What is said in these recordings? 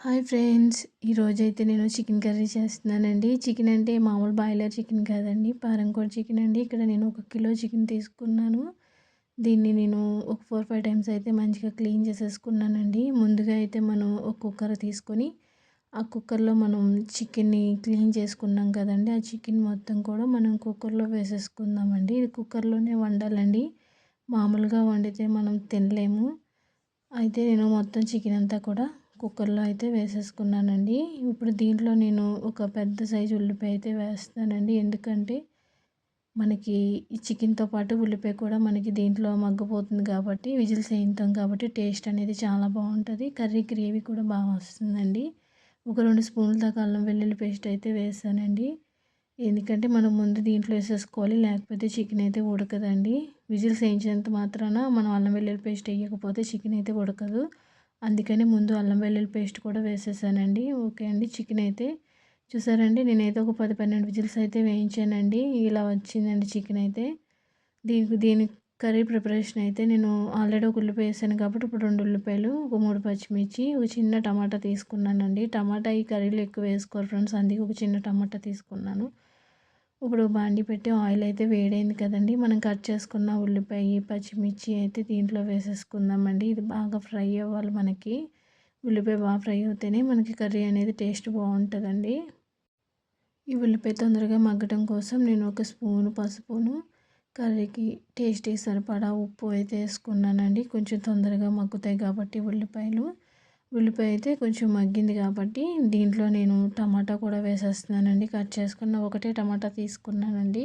Hi friends ఈరోజైతే నేను chicken curry చేస్తున్నానండి. చికెన్ అంటే మామూలు బాయిలర్ చికెన్ కాదండి పారంకోడ్ చికెన్ అండి. ఇక్కడ నేను ఒక కిలో చికెన్ తీసుకున్నాను. దీన్ని నేను ఒక ఫోర్ ఫైవ్ టైమ్స్ అయితే మంచిగా క్లీన్ చేసేసుకున్నానండి. ముందుగా అయితే మనం ఒక కుక్కర్ తీసుకొని ఆ కుక్కర్లో మనం చికెన్ని క్లీన్ చేసుకున్నాం కదండి. ఆ చికెన్ మొత్తం కూడా మనం కుక్కర్లో వేసేసుకుందామండి. ఇది కుక్కర్లోనే వండాలండి. మామూలుగా వండితే మనం తినలేము. అయితే నేను మొత్తం చికెన్ అంతా కూడా కుక్కర్లో అయితే వేసేసుకున్నానండి. ఇప్పుడు దీంట్లో నేను ఒక పెద్ద సైజు ఉల్లిపాయ అయితే వేస్తానండి. ఎందుకంటే మనకి ఈ చికెన్తో పాటు ఉల్లిపాయ కూడా మనకి దీంట్లో మగ్గిపోతుంది కాబట్టి విజిల్స్ వేయింటాం కాబట్టి టేస్ట్ అనేది చాలా బాగుంటుంది. కర్రీ గ్రేవీ కూడా బాగా వస్తుందండి. ఒక రెండు స్పూన్ల దాకా అల్లం వెల్లుల్లి పేస్ట్ అయితే వేసానండి. ఎందుకంటే మనం ముందు దీంట్లో వేసేసుకోవాలి లేకపోతే చికెన్ అయితే ఉడకదండి. విజిల్స్ వేయించినంత మాత్రాన మనం అల్లం వెల్లుల్లి పేస్ట్ వేయకపోతే చికెన్ అయితే ఉడకదు. అందుకని ముందు అల్లం వెల్లుల్లి పేస్ట్ కూడా వేసేసానండి. ఓకే అండి. చికెన్ అయితే చూసారండి. నేనైతే ఒక పది పన్నెండు విజిల్స్ అయితే వేయించానండి. ఇలా వచ్చిందండి చికెన్ అయితే. దీనికి దీని కర్రీ ప్రిపరేషన్ అయితే నేను ఆల్రెడీ ఒక ఉల్లిపాయ వేసాను కాబట్టి ఇప్పుడు రెండు ఉల్లిపాయలు ఒక మూడు పచ్చిమిర్చి ఒక చిన్న టమాటా తీసుకున్నానండి. టమాటా ఈ కర్రీలో ఎక్కువ వేసుకోరు ఫ్రెండ్స్. అందుకే ఒక చిన్న టమాటా తీసుకున్నాను. ఇప్పుడు బాండి పెట్టి ఆయిల్ అయితే వేడైంది కదండి. మనం కట్ చేసుకున్న ఉల్లిపాయ పచ్చిమిర్చి అయితే దీంట్లో వేసేసుకుందామండి. ఇది బాగా ఫ్రై అవ్వాలి మనకి. ఉల్లిపాయ బాగా ఫ్రై అవుతేనే మనకి కర్రీ అనేది టేస్ట్ బాగుంటుందండి. ఈ ఉల్లిపాయ తొందరగా మగ్గడం కోసం నేను ఒక స్పూను పసుపును కర్రీకి టేస్టీ సరిపడా ఉప్పు అయితే వేసుకున్నానండి. కొంచెం తొందరగా మగ్గుతాయి కాబట్టి ఉల్లిపాయలు. ఉల్లిపాయ అయితే కొంచెం మగ్గింది కాబట్టి దీంట్లో నేను టమాటా కూడా వేసేస్తున్నానండి. కట్ చేసుకున్న ఒకటే టమాటా తీసుకున్నానండి.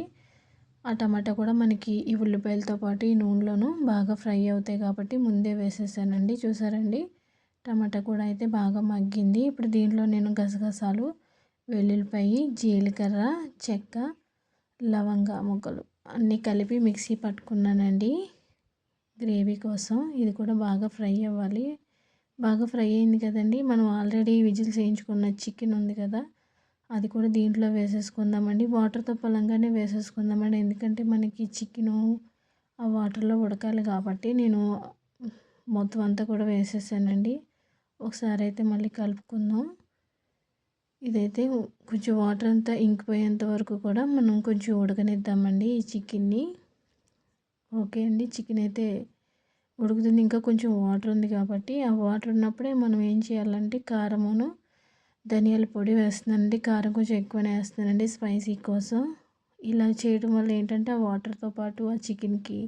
ఆ టమాటా కూడా మనకి ఈ ఉల్లిపాయలతో పాటు ఈ నూనెలోను బాగా ఫ్రై అవుతాయి కాబట్టి ముందే వేసేసానండి. చూసారండి? టమాటా కూడా అయితే బాగా మగ్గింది. ఇప్పుడు దీంట్లో నేను గసగసాలు వెల్లుల్లిపాయి జీలకర్ర చెక్క లవంగ ముక్కలు అన్నీ కలిపి మిక్సీ పట్టుకున్నానండి. గ్రేవీ కోసం ఇది కూడా బాగా ఫ్రై అవ్వాలి. బాగా ఫ్రై అయింది కదండి. మనం ఆల్రెడీ విజిల్స్ వేయించుకున్న చికెన్ ఉంది కదా అది కూడా దీంట్లో వేసేసుకుందామండి. వాటర్తో పొలంగానే వేసేసుకుందామండి. ఎందుకంటే మనకి చికెను ఆ వాటర్లో ఉడకాలి కాబట్టి నేను మొత్తం అంతా కూడా వేసేసానండి. ఒకసారి అయితే మళ్ళీ కలుపుకుందాం. ఇదైతే కొంచెం వాటర్ అంతా ఇంకిపోయేంత వరకు కూడా మనం కొంచెం ఉడకనిద్దామండి ఈ చికెన్ని. ఓకే అండి. చికెన్ అయితే ఉడుకుతుంది. ఇంకా కొంచెం వాటర్ ఉంది కాబట్టి ఆ వాటర్ ఉన్నప్పుడే మనం ఏం చేయాలంటే కారమును ధనియాల పొడి వేస్తున్నానండి. కారం కొంచెం ఎక్కువనే వేస్తున్నానండి స్పైసీ కోసం. ఇలా చేయడం వల్ల ఏంటంటే ఆ వాటర్తో పాటు ఆ చికెన్కి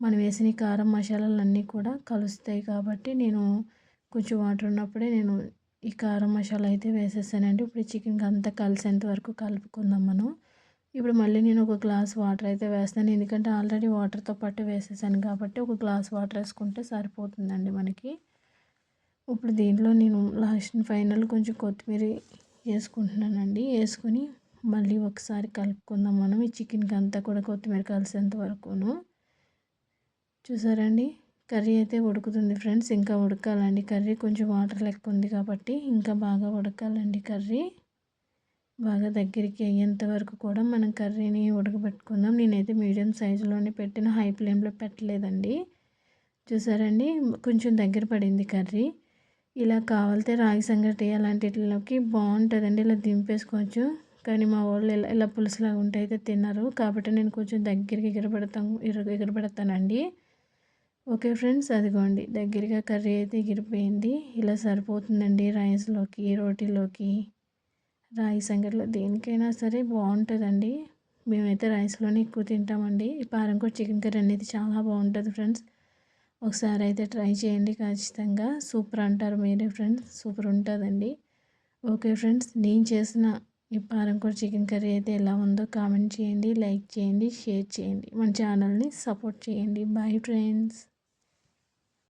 మనం వేసిన కారం మసాలాలు అన్నీ కూడా కలుస్తాయి కాబట్టి నేను కొంచెం వాటర్ ఉన్నప్పుడే నేను ఈ కారం మసాలా అయితే వేసేసానండి. ఇప్పుడు చికెన్కి అంతా కలిసేంత వరకు కలుపుకుందాం మనం. ఇప్పుడు మళ్ళీ నేను ఒక గ్లాస్ వాటర్ అయితే వేస్తాను. ఎందుకంటే ఆల్రెడీ వాటర్తో పాటు వేసేసాను కాబట్టి ఒక గ్లాస్ వాటర్ వేసుకుంటే సరిపోతుందండి మనకి. ఇప్పుడు దీంట్లో నేను లాస్ట్ ఫైనల్ కొంచెం కొత్తిమీర వేసుకుంటున్నానండి. వేసుకొని మళ్ళీ ఒకసారి కలుపుకుందాం మనం. ఈ చికెన్కి అంతా కూడా కొత్తిమీర కలిసేంత వరకును. చూసారండి? కర్రీ అయితే ఉడుకుతుంది ఫ్రెండ్స్. ఇంకా ఉడకాలండి. కర్రీ కొంచెం వాటర్ లెక్క ఉంది కాబట్టి ఇంకా బాగా ఉడకాలండి కర్రీ. బాగా దగ్గరికి అయ్యేంత వరకు కూడా మనం కర్రీని ఉడకబెట్టుకుందాం నేనైతే మీడియం సైజులోనే పెట్టిన హై ఫ్లేమ్లో పెట్టలేదండి. చూసారండి? కొంచెం దగ్గర పడింది కర్రీ. ఇలా కావాలితే రాగి సంగటి అలాంటిలోకి బాగుంటుందండి. ఇలా దింపేసుకోవచ్చు. కానీ మా వాళ్ళు ఇలా ఇలా పులుసులాగా ఉంటే అయితే తిన్నారు కాబట్టి నేను కొంచెం దగ్గరికి ఎగరబెడతాను ఎగరబెడతానండి. ఓకే ఫ్రెండ్స్ అదిగోండి. దగ్గరగా కర్రీ అయితే ఎగిరిపోయింది. ఇలా సరిపోతుందండి రైస్లోకి రోటీలోకి. రాయి సంగట్లో దేనికైనా సరే బాగుంటుందండి. మేమైతే రైస్లోనే ఎక్కువ తింటామండి. ఈ పారంకోట్ చికెన్ కర్రీ అనేది చాలా బాగుంటుంది ఫ్రెండ్స్. ఒకసారి అయితే ట్రై చేయండి ఖచ్చితంగా. సూపర్ అంటారు మీరే ఫ్రెండ్స్. సూపర్ ఉంటుందండి. ఓకే ఫ్రెండ్స్ నేను చేసిన ఈ పారంకోట్ చికెన్ కర్రీ అయితే ఎలా ఉందో కామెంట్ చేయండి లైక్ చేయండి షేర్ చేయండి. మన ఛానల్ని సపోర్ట్ చేయండి. Bye friends.